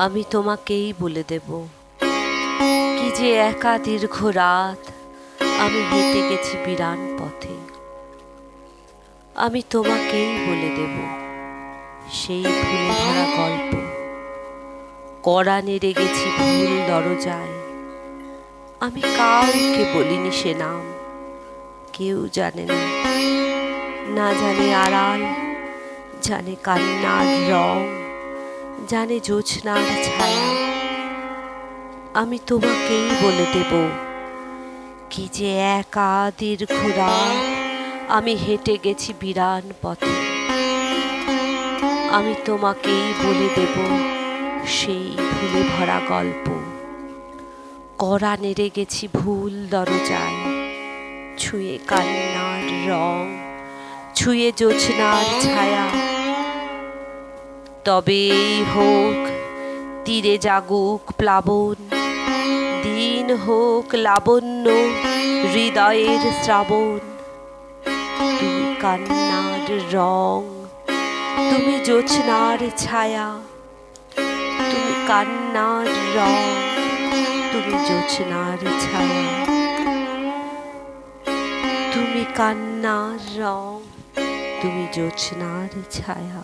আমি তোমাকেই বলে দেব। কি যে একা দীর্ঘ রাত আমি হেঁটে গেছি বিরান পথে। আমি তোমাকেই বলে দেব সেই ভুলে ভরা গল্প। কড়া নেড়ে গেছি ভুল দরজায়। আমি কাউকে বলিনি সে নাম। কেউ জানে না। না জানে আড়াল, জানে কান্নার রং। জানে জোছনার ছায়া। আমি তোমাকেই বলে দেব, কি যে একা দীর্ঘ আমি হেঁটে গেছি বিরান পথে। আমি তোমাকেই বলে দেব সেই ভুলে ভরা গল্প। কড়া নেড়ে গেছি ভুল দরজায়, ছুঁয়ে কান্নার রং, ছুঁয়ে জোছনার ছায়া। তবেই হোক, তীরে জাগুক প্লাবন। দিন হোক লাবণ্য হৃদয়ের শ্রাবণ। তুমি কান্নার রং, তুমি জোছনার ছায়া। তুমি কান্নার রং, তুমি জোছনার ছায়া। তুমি কান্নার রং, তুমি জোছনার ছায়া।